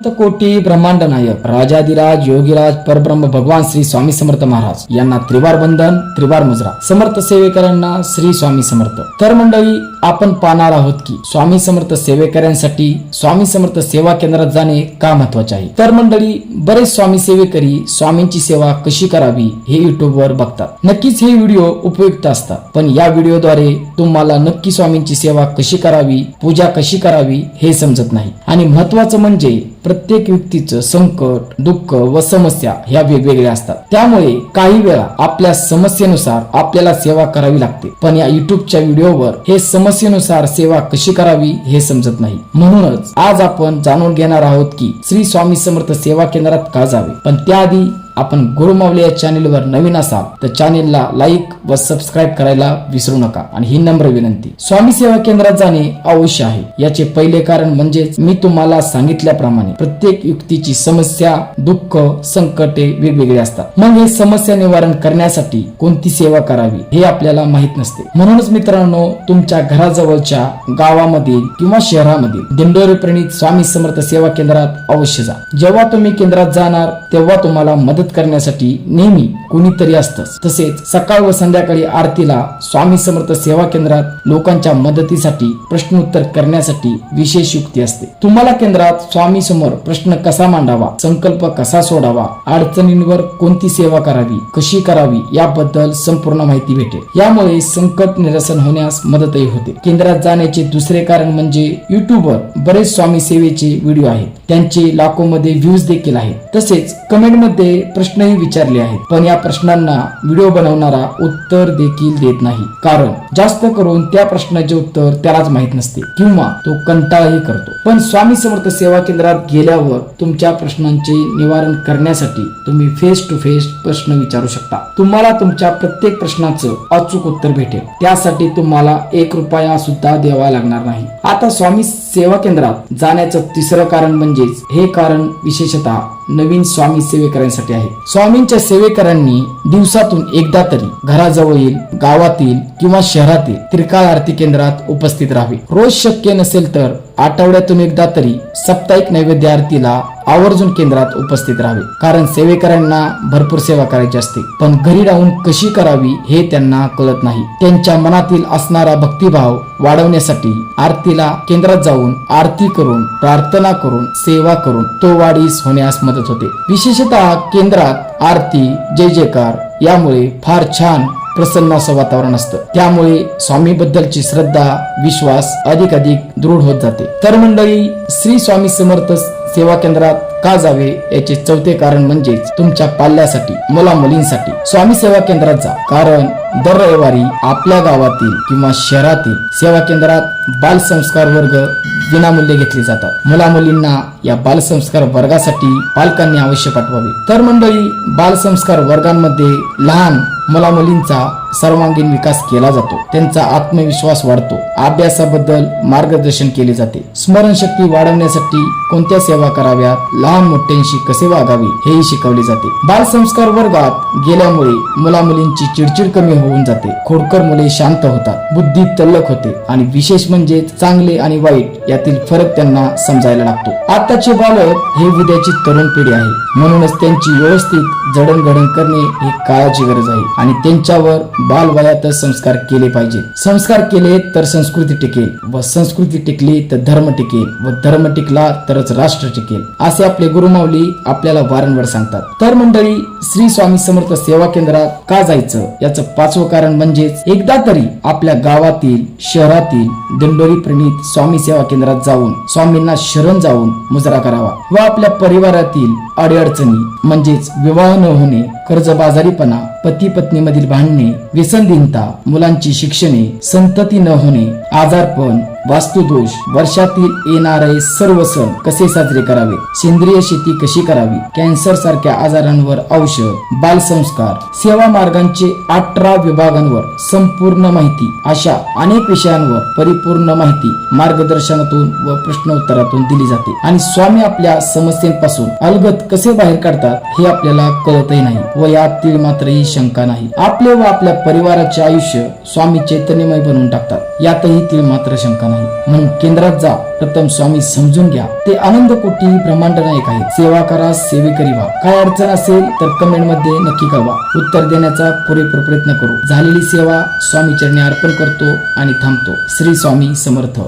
कोटी ब्रह्मांड नायक राजाधिराज योगीराज परब्रह्म भगवान श्री स्वामी समर्थ महाराज यांना त्रिवार बंधन त्रिवार मुजरा. समर्थ सेवेकरांना श्री स्वामी समर्थ. तर मंडळी आपण पाहणार आहोत की स्वामी समर्थ सेवेकऱ्यांसाठी स्वामी समर्थ सेवा केंद्रात जाणे का महत्त्वाचे आहे? तर मंडळी बरेच स्वामी सेवेकरी स्वामींची सेवा कशी करावी हे युट्यूब वर बघतात. नक्कीच हे व्हिडिओ उपयुक्त असतात पण या व्हिडिओद्वारे तुम्हाला नक्की स्वामींची सेवा कशी करावी पूजा कशी करावी हे समजत नाही. आणि महत्वाचं म्हणजे प्रत्येक व्यक्तीचं संकट दुःख व समस्या ह्या वेगवेगळ्या असतात. त्यामुळे काही वेळा आपल्या समस्येनुसार आपल्याला सेवा करावी लागते. पण या युट्यूबच्या व्हिडिओवर हे समस्येनुसार सेवा कशी करावी हे समजत नाही. म्हणूनच आज आपण जाणून घेणार आहोत की श्री स्वामी समर्थ सेवा केंद्रात का जावे? पण त्याआधी आपण गुरुमावली या चॅनेलवर नवीन असाल तर चॅनेलला लाईक व सबस्क्राईब करायला विसरू नका. आणि ही नम्र विनंती स्वामी सेवा केंद्रात जाणे अवश्य आहे. याचे पहिले कारण म्हणजेच मी तुम्हाला सांगितल्याप्रमाणे प्रत्येक युक्तीची समस्या दुःख संकटे वेगवेगळे असतात. मग हे समस्या निवारण करण्यासाठी कोणती सेवा करावी हे आपल्याला माहीत नसते. म्हणूनच मित्रांनो तुमच्या घराजवळच्या गावामधील किंवा शहरामधील दिंडोरी प्रणित स्वामी समर्थ सेवा केंद्रात अवश्य जा. जेव्हा तुम्ही केंद्रात जाणार तेव्हा तुम्हाला मदत करण्यासाठी नेहमी कुणीतरी असतंच. तसेच सकाळ व संध्याकाळी आरतीला स्वामी समर्थ सेवा केंद्रात लोकांच्या मदतीसाठी प्रश्नोत्तर करण्यासाठी विशेष युक्ती असते. तुम्हाला केंद्रात स्वामी समोर प्रश्न कसा मांडावा संकल्प कसा सोडावा अडचणींवर कोणती सेवा करावी कशी करावी याबद्दल संपूर्ण माहिती भेटेल. यामुळे संकट निरसन होण्यास मदतही होते. केंद्रात जाण्याचे दुसरे कारण म्हणजे युट्यूबवर बरेच स्वामी सेवेचे व्हिडिओ आहेत. त्यांचे लाखोमध्ये व्ह्यूज देखील आहेत. तसेच कमेंटमध्ये प्रश्नही विचारले आहेत. पण या प्रश्नांना व्हिडिओ बनवणारा उत्तर देखील देत नाही. कारण जास्त करून त्या प्रश्नाचे उत्तर त्यालाच माहीत नसते किंवा तो कंटाळाही करतो. पण स्वामी समर्थ सेवा केंद्रात गेल्यावर तुमच्या प्रश्नांचे निवारण करण्यासाठी तुम्ही फेस टू फेस प्रश्न विचारू शकता. तुम्हाला तुमच्या प्रत्येक प्रश्नाचं अचूक उत्तर भेटेल. त्यासाठी तुम्हाला एक रुपया सुद्धा द्यावा लागणार नाही. आता स्वामी सेवा केंद्रात जाण्याचं तिसरं कारण म्हणजेच हे कारण विशेषतः नवीन स्वामी सेवेकरांसाठी आहे. स्वामींच्या सेवेकरांनी दिवसातून एकदा तरी घराजवळील गावातील किंवा शहरातील त्रिकाळ आरती केंद्रात उपस्थित राहावे. रोज शक्य नसेल तर आठवड्यातून एकदा तरी साप्ताहिक नैवेद्य आरतीला आवर्जून केंद्रात उपस्थित राहावे. कारण सेवेकरांना भरपूर सेवा करायची असते. पण घरी राहून कशी करावी हे त्यांना कळत नाही. त्यांच्या मनातील असणारा भक्तिभाव वाढवण्यासाठी आरतीला केंद्रात जाऊन आरती करून प्रार्थना करून सेवा करून तो वाढीस होण्यास मदत होते. विशेषतः केंद्रात आरती जय जयकार यामुळे फार छान प्रसन्न असं वातावरण असतं. त्यामुळे स्वामी बद्दलची श्रद्धा विश्वास अधिक अधिक दृढ होत जाते. तर मंडळी श्री स्वामी समर्थ सेवा केंद्रात का जावे याचे चौथे कारण म्हणजेच तुमच्या पाल्यासाठी मुला मुलींसाठी स्वामी सेवा केंद्रात जा. कारण दर रविवारी आपल्या गावातील किंवा शहरातील सेवा केंद्रात बाल संस्कार वर्ग विनामूल्य घेतले जातात. मुला मुलींना या बालसंस्कार वर्गासाठी पालकांनी अवश्य पाठवावे. तर मंडळी बालसंस्कार वर्गांमध्ये लहान मुला मुलींचा सर्वांगीण विकास केला जातो. त्यांचा आत्मविश्वास वाढतो. अभ्यासाबद्दल मार्गदर्शन केले जाते. स्मरणशक्ती वाढवण्यासाठी कोणत्या सेवा कराव्यात? लहान मोठ्यांशी कसे वागावे? हेही शिकवले जाते. बालसंस्कार वर्गात गेल्यामुळे मुला मुलींची चिडचिड कमी होऊन जाते. खोडकर मुले शांत होतात. बुद्धी तल्लख होते आणि विशेष म्हणजे चांगले आणि वाईट यातील फरक त्यांना समजायला लागतो. आताचे बालक हे उद्याची तरुण पिढी आहे. म्हणूनच त्यांची व्यवस्थित जडणघडण करणे ही काळाची गरज आहे आणि त्यांच्यावर बालवयातच संस्कार केले पाहिजे. संस्कार केले तर संस्कृती टिकेल व संस्कृती टिकली तर धर्म टिकेल व धर्म टिकला तरच राष्ट्र टिकेल असे आपले गुरुमावली आपल्याला वारंवार सांगतात. तर मंडळी श्री स्वामी समर्थ सेवा केंद्रात का जायचं? याचं पाचवं कारण म्हणजेच एकदा तरी आपल्या गावातील शहरातील दिंडोरी प्रणित स्वामी सेवा केंद्रात जाऊन स्वामींना शरण जाऊन मुजरा करावा व आपल्या परिवारातील अडीअडचणी म्हणजेच विवाह न होणे कर्जबाजारीपणा पती पत्नी मधील भांडणे व्यसनधीनता मुलांची शिक्षणे संतती न होणे आजारपण वास्तुदोष. वर्षातील येणारे सर्व सण कसे साजरे करावे? सेंद्रिय शेती कशी करावी? कॅन्सर सारख्या आजारांवर औषध बालसंस्कार सेवा मार्गांचे अठरा विभागांवर संपूर्ण माहिती अशा अनेक विषयांवर परिपूर्ण माहिती मार्गदर्शनातून व प्रश्नोत्तरातून दिली जाते. आणि स्वामी आपल्या समस्येपासून अलगत कसे बाहेर काढतात हे आपल्याला कळतही नाही व यातील मात्र ही शंका नाही. आपले व आपल्या परिवाराचे आयुष्य स्वामी चैतन्यमय बनवून टाकतात. यातही ती मात्र शंका नाही. नाही. म्हणून केंद्रात जा. प्रथम स्वामी समजून घ्या. ते आनंद कोटी ब्रह्मांड नायक आहे सेवा करा सेवेकरी व्हा. काय अडचण असेल तर कमेंटमध्ये नक्की कळवा. उत्तर देण्याचा पुरेपूर प्रयत्न करू. झालेली सेवा स्वामी चरणी अर्पण करतो आणि थांबतो. श्री स्वामी समर्थ.